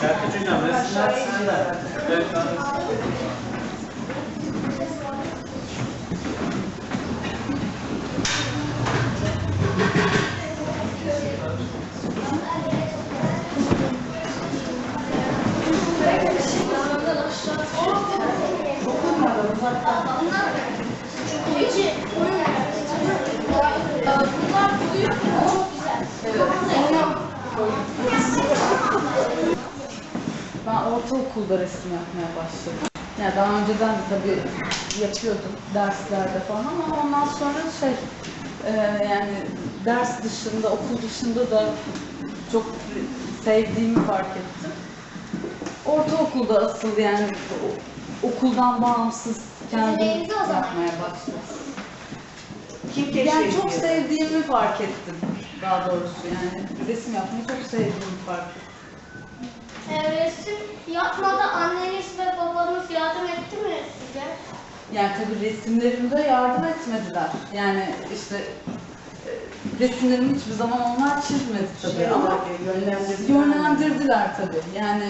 Sertaç Hocam resimler sizde. Evet, tamam. Ortaokulda resim yapmaya başladım. Yani daha önceden de tabii yapıyordum derslerde falan ama ondan sonra şey e, yani ders dışında, okul dışında da çok sevdiğimi fark ettim. Ortaokulda asıl yani okuldan bağımsız kendim Neydi o zaman? yapmaya başladım. Kim Yani çok sevdiğimi fark ettim daha doğrusu yani resim yapmayı çok sevdiğimi fark ettim. Ee, resim yapmada anneniz ve babanız yardım etti mi size? Yani tabii resimlerimde yardım etmediler. Yani işte e, resimlerimi hiçbir zaman onlar çizmedi tabii Şey ama olarak yönlendirdiler. yönlendirdiler tabii. Yani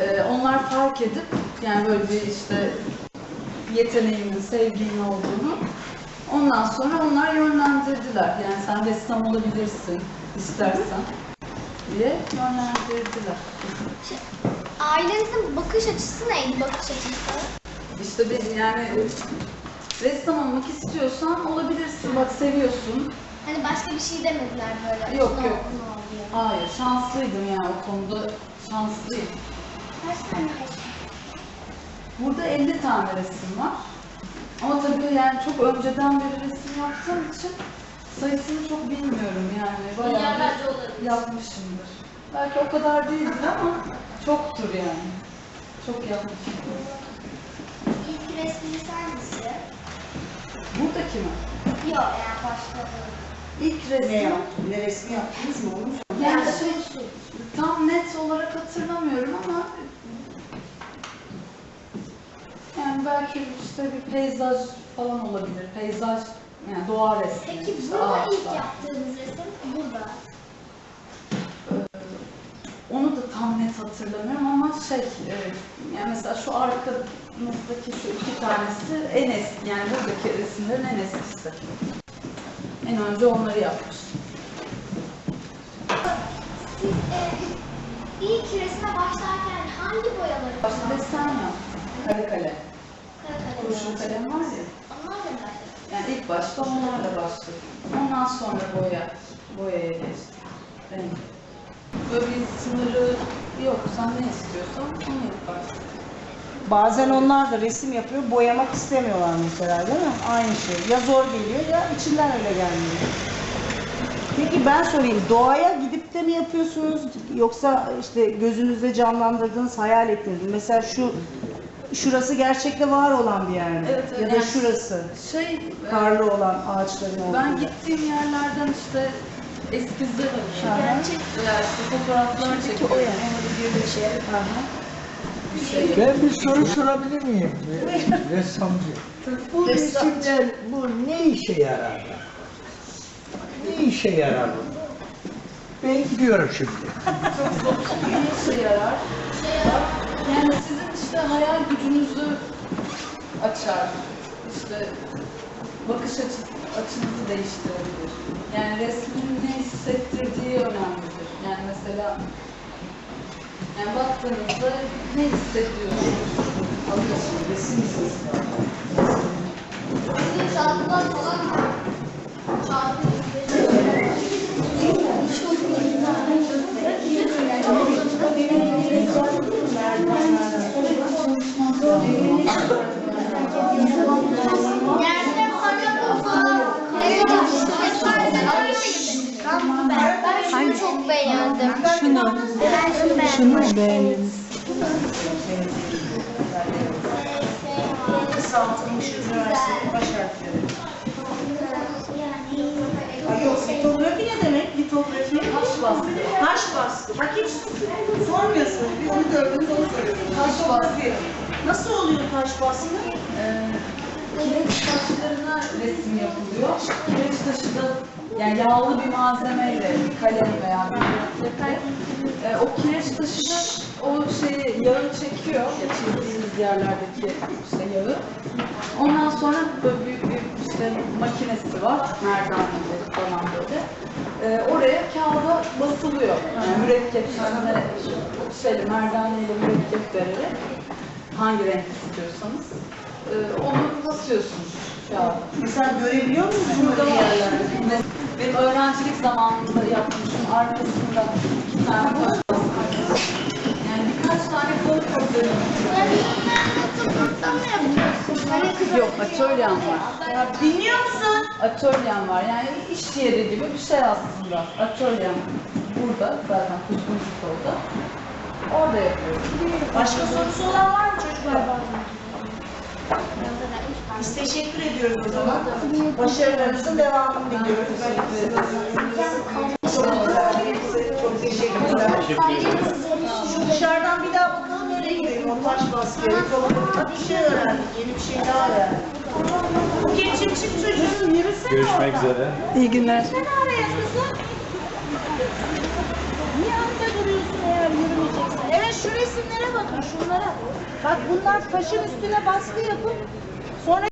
e, onlar fark edip yani böyle bir işte yeteneğimin, sevdiğin olduğunu ondan sonra onlar yönlendirdiler. Yani sen ressam olabilirsin istersen diye yönlendirdiler. Ailenizin bakış açısı neydi bakış açısı? İşte bir yani ressam olmak istiyorsan olabilirsin. Bak seviyorsun. Hani başka bir şey demediler böyle. Yok, yok. Hayır, şanslıydım yani o konuda şanslıyım. Kaç tane resim? Burada 50 tane resim var. Ama tabii yani çok önceden beri resim yaptığım için sayısını çok bilmiyorum yani. Bayağı Milyarlarca olabilir. yapmışımdır. Belki o kadar değildir ama çoktur yani. Çok yapmışımdır. İlk resminiz hangisi? Buradaki mi? Yok yani başladı. İlk Ne resim yaptın? Ne resmi yaptınız mı onu? yani şey, tam net olarak hatırlamıyorum ama yani belki işte bir peyzaj falan olabilir. Peyzaj yani doğa resmi. Peki işte burada ilk ağaçlar. yaptığınız resim burada. Onu da tam net hatırlamıyorum ama şey, e, yani mesela şu arkamızdaki şu iki tanesi en eski, yani buradaki resimlerin en eskisi. En önce onları yapmıştım. Siz e, ilk resme başlarken hangi boyaları Başta desen yaptım, kare kalem. Kara Kurşun kalem var ya, Onlar da başladı. yani ilk başta onlarla başladım. Ondan sonra boya, boyaya geçtim. Renk. Böyle bir sınırı yok, ne istiyorsan onu yaparsın. Bazen onlar da resim yapıyor, boyamak istemiyorlar mesela değil mi? Aynı şey. Ya zor geliyor ya içinden öyle gelmiyor. Peki ben sorayım, doğaya gidip de mi yapıyorsunuz yoksa işte gözünüzde canlandırdığınız, hayal ettiğiniz Mesela şu şurası gerçekte var olan bir yer mi? Evet, evet. Ya da Yani şurası Şey, e, karlı olan ağaçların olduğu. Ben gittiğim yerlerden işte eskizler alıyorum. Gerçek. Veya işte fotoğraflar çekiyorum. Onları birleştirip bir şey Ben bir soru sorabilir miyim? Ressamcı. Bu resimler bu ne işe yarar? Ne işe yarar bu? Ben gidiyorum şimdi. bir işe yarar. Yani sizin işte hayal gücünüzü açar. İşte bakış açı, açınızı değiştirebilir. Yani resmin ne hissettirdiği önemlidir. Yani mesela yani baktığınızda ne hissediyorsunuz? Alıyorsunuz, resim hissediyorsunuz falan var. Şarkı Yerde para falan. Evet, ben şunu çok beğendim. Şunu. Ben şunu beğendim. Şunu beğendim. Kısaltılmış üniversite baş harfleri. Ay yok, litografi ne demek? Litografi. Taş baskı. Taş baskı. Bakayım sormuyorsun. Biz mi gördünüz onu soruyoruz. Taş baskı. Nasıl oluyor taş baskı? Ee, kireç taşlarına resim yapılıyor. Kireç taşı da yani yağlı bir malzemeyle bir kalem veya bir yapay. E, o kireç taşı da o şeyi yağı çekiyor. Geçirdiğimiz yerlerdeki işte yağı. Ondan sonra böyle büyük bir işte makinesi var. Merdaneleri falan böyle. E, oraya kağıda basılıyor. Yani mürekkep üstüne şeyle merdaneyle mürekkep vererek hangi renk istiyorsanız e, onu basıyorsunuz kağıda. Mesela görebiliyor musun Burada bunları var. Benim öğrencilik zamanında yapmışım. Arkasında Yani birkaç tane Yok, atölyem var. Ya dinliyor musun? Atölyem var. Yani iş yeri gibi bir şey aslında. Atölyem burada zaten Kuzgun Spor'da. Orada yapıyorum. Başka sorusu olan var mı çocuklar? Biz teşekkür ediyoruz o zaman. Başarılarınızın devamını diliyoruz. Şu dışarıdan bir daha bakalım nereye? O taş baskıyı, kalabalıkta bir şey öğrendik. Yeni bir şey daha öğrendik. Bu geçim çık çocuğum yürüsene Görüşmek üzere. İyi günler. Sen araya kızım. Niye önde duruyorsun eğer yürümeyeceksin? Evet şu resimlere bakın şunlara. Bak bunlar taşın üstüne baskı yapıp sonra